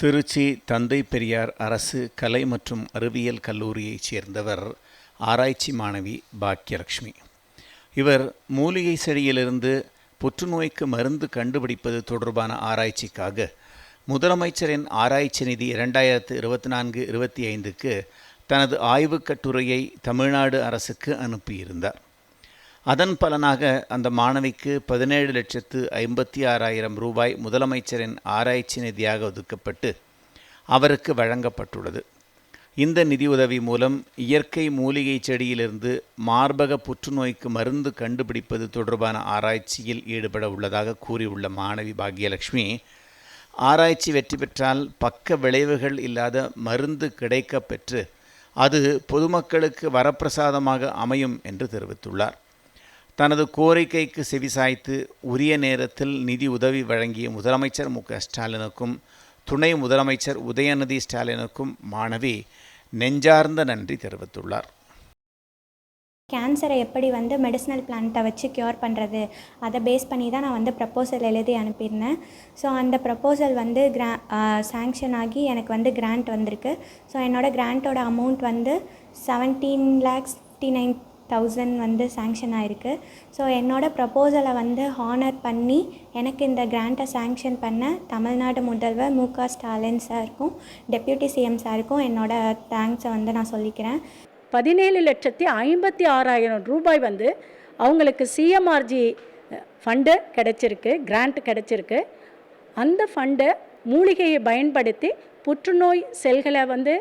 திருச்சி தந்தை பெரியார் அரசு கலை மற்றும் அறிவியல் கல்லூரியைச் சேர்ந்தவர் ஆராய்ச்சி மாணவி பாக்கியலட்சுமி. இவர் மூலிகை செடியிலிருந்து புற்றுநோய்க்கு மருந்து கண்டுபிடிப்பது தொடர்பான ஆராய்ச்சிக்காக முதலமைச்சரின் ஆராய்ச்சி நிதி இரண்டாயிரத்து இருபத்தி நான்கு இருபத்தி ஐந்துக்கு தனது ஆய்வுக் கட்டுரையை தமிழ்நாடு அரசுக்கு அனுப்பியிருந்தார். அதன் பலனாக அந்த மாணவிக்கு பதினேழு லட்சத்து ஐம்பத்தி ஆறாயிரம் ரூபாய் முதலமைச்சரின் ஆராய்ச்சி நிதியாக ஒதுக்கப்பட்டு அவருக்கு வழங்கப்பட்டுள்ளது. இந்த நிதியுதவி மூலம் இயற்கை மூலிகை செடியிலிருந்து மார்பக புற்றுநோய்க்கு மருந்து கண்டுபிடிப்பது தொடர்பான ஆராய்ச்சியில் ஈடுபட உள்ளதாக கூறியுள்ள மாணவி பாக்யலட்சுமி ஆராய்ச்சி வெற்றி பெற்றால் பக்க விளைவுகள் இல்லாத மருந்து கிடைக்கப்பெற்று அது பொதுமக்களுக்கு வரப்பிரசாதமாக அமையும் என்று தெரிவித்துள்ளார். தனது கோரிக்கைக்கு செவிசாய்த்து உரிய நேரத்தில் நிதி உதவி வழங்கிய முதலமைச்சர் மு. ஸ்டாலினுக்கும் துணை முதலமைச்சர் உதயநிதி ஸ்டாலினுக்கும் மாணவி நெஞ்சார்ந்த நன்றி தெரிவித்துள்ளார். கேன்சரை எப்படி வந்து மெடிசனல் பிளான்ட்டை வச்சு க்யூர் பண்ணுறது அதை பேஸ் பண்ணி தான் நான் வந்து ப்ரப்போசல் எழுதி அனுப்பியிருந்தேன். ஸோ அந்த ப்ரப்போசல் வந்து கிரா சேங்ஷன் ஆகி எனக்கு வந்து கிராண்ட் வந்திருக்கு. ஸோ என்னோடய கிராண்ட்டோட அமௌண்ட் வந்து seventeen lakhs fifty nine thousand வந்து சேங்ஷன் ஆகிருக்கு ஸோ என்னோடய ப்ரப்போசலை வந்து ஹானர் பண்ணி எனக்கு இந்த கிராண்ட்டை சேங்ஷன் பண்ண தமிழ்நாடு முதல்வர் மு க ஸ்டாலின் சாருக்கும் டெப்யூட்டி சிஎம் சாருக்கும் என்னோட தேங்க்ஸை வந்து நான் சொல்லிக்கிறேன். பதினேழு லட்சத்தி ஐம்பத்தி ஆறாயிரம் ரூபாய் வந்து அவங்களுக்கு சிஎம்ஆர்ஜி ஃபண்டு கிடச்சிருக்கு கிராண்ட் கிடச்சிருக்கு. அந்த ஃபண்டை மூலிகையை பயன்படுத்தி புற்றுநோய் செல்களை வந்து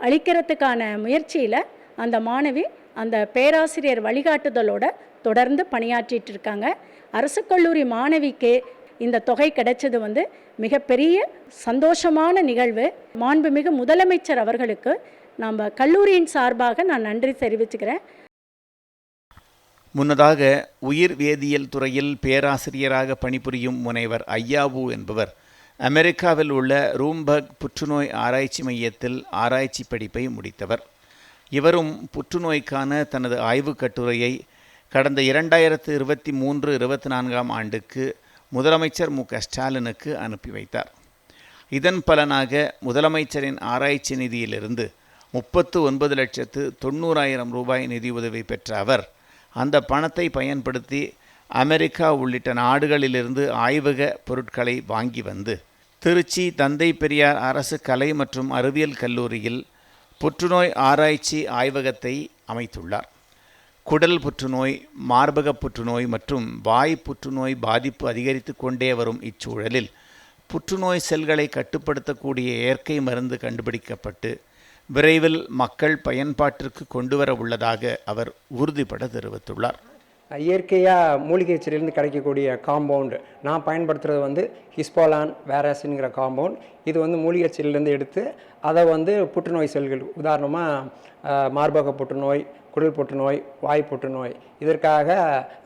அழிக்கிறதுக்கான முயற்சியில் அந்த மாணவி அந்த பேராசிரியர் வழிகாட்டுதலோட தொடர்ந்து பணியாற்றிட்டு இருக்காங்க. அரசு கல்லூரி மாணவிக்கு இந்த தொகை கிடைச்சது வந்து மிகப்பெரிய சந்தோஷமான நிகழ்வு. மாண்புமிகு முதலமைச்சர் அவர்களுக்கு நம்ம கல்லூரியின் சார்பாக நான் நன்றி தெரிவிச்சுக்கிறேன். முன்னதாக உயிர் வேதியியல் துறையில் பேராசிரியராக பணிபுரியும் முனைவர் ஐயாவு என்பவர் அமெரிக்காவில் உள்ள ரூம்பர்க் புற்றுநோய் ஆராய்ச்சி மையத்தில் ஆராய்ச்சி படிப்பை முடித்தவர். இவரும் புற்றுநோய்க்கான தனது ஆய்வுக் கட்டுரையை கடந்த இரண்டாயிரத்து இருபத்தி மூன்று இருபத்தி நான்காம் ஆண்டுக்கு முதலமைச்சர் மு. க. ஸ்டாலினுக்கு அனுப்பி வைத்தார். இதன் பலனாக முதலமைச்சரின் ஆராய்ச்சி நிதியிலிருந்து முப்பத்து ஒன்பது லட்சத்து தொண்ணூறாயிரம் ரூபாய் நிதியுதவி பெற்ற அவர் அந்த பணத்தை பயன்படுத்தி அமெரிக்கா உள்ளிட்ட நாடுகளிலிருந்து ஆய்வக பொருட்களை வாங்கி வந்து திருச்சி தந்தை பெரியார் அரசு கலை மற்றும் அறிவியல் கல்லூரியில் புற்றுநோய் ஆராய்ச்சி ஆய்வகத்தை அமைத்துள்ளார். குடல் புற்றுநோய் மார்பக புற்றுநோய் மற்றும் வாய் புற்றுநோய் பாதிப்பு அதிகரித்து கொண்டே வரும் இச்சூழலில் புற்றுநோய் செல்களை கட்டுப்படுத்தக்கூடிய இயற்கை மருந்து கண்டுபிடிக்கப்பட்டு விரைவில் மக்கள் பயன்பாட்டிற்கு கொண்டுவர உள்ளதாக அவர் உறுதிபட தெரிவித்துள்ளார். இயற்கையாக மூலிகை செடியிலேருந்து கிடைக்கக்கூடிய காம்பவுண்டு நான் பயன்படுத்துகிறது வந்து ஹிஸ்போலான் வேரஸ்ங்கிற காம்பவுண்ட் இது வந்து மூலிகை செடியிலேருந்து எடுத்து அதை வந்து புற்றுநோய் செல்கள் உதாரணமாக மார்பக புற்றுநோய் குடல் புற்றுநோய் வாய் புற்றுநோய் இதற்காக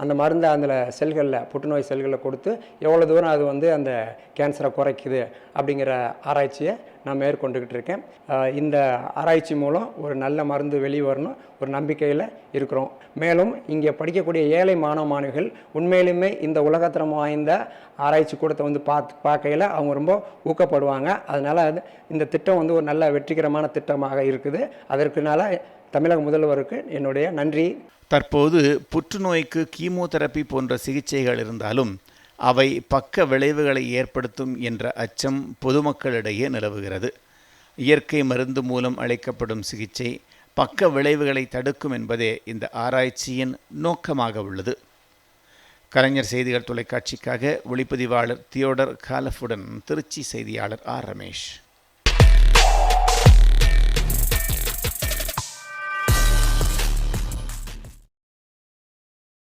அந்த மருந்தை அந்த செல்களில் புற்றுநோய் செல்களில் கொடுத்து எவ்வளோ தூரம் அது வந்து அந்த கேன்சரை குறைக்குது அப்படிங்கிற ஆராய்ச்சியை நான் மேற்கொண்டுக்கிட்டு இருக்கேன். இந்த ஆராய்ச்சி மூலம் ஒரு நல்ல மருந்து வெளியே வரணும். ஒரு நம்பிக்கையில் இருக்கிறோம். மேலும் இங்கே படிக்கக்கூடிய ஏழை மாணவ மாணவிகள் உண்மையிலுமே இந்த உலகத்தரம் வாய்ந்த ஆராய்ச்சி கூடத்தை வந்து பார்த்து பார்க்கையில் அவங்க ரொம்ப ஊக்கப்படுவாங்க. அதனால் இந்த திட்டம் வந்து ஒரு நல்ல வெற்றிகரமான திட்டமாக இருக்குது. அதற்குனால தமிழக முதல்வருக்கு என்னுடைய நன்றி. தற்போது புற்றுநோய்க்கு கீமோதெரப்பி போன்ற சிகிச்சைகள் இருந்தாலும் அவை பக்க விளைவுகளை ஏற்படுத்தும் என்ற அச்சம் பொதுமக்களிடையே நிலவுகிறது. இயற்கை மருந்து மூலம் அளிக்கப்படும் சிகிச்சை பக்க விளைவுகளை தடுக்கும் என்பதே இந்த ஆராய்ச்சியின் நோக்கமாக உள்ளது. கலைஞர் செய்திகள் தொலைக்காட்சிக்காக ஒளிப்பதிவாளர் தியோடர் காலஃபுடன் திருச்சி செய்தியாளர் ஆர் ரமேஷ்.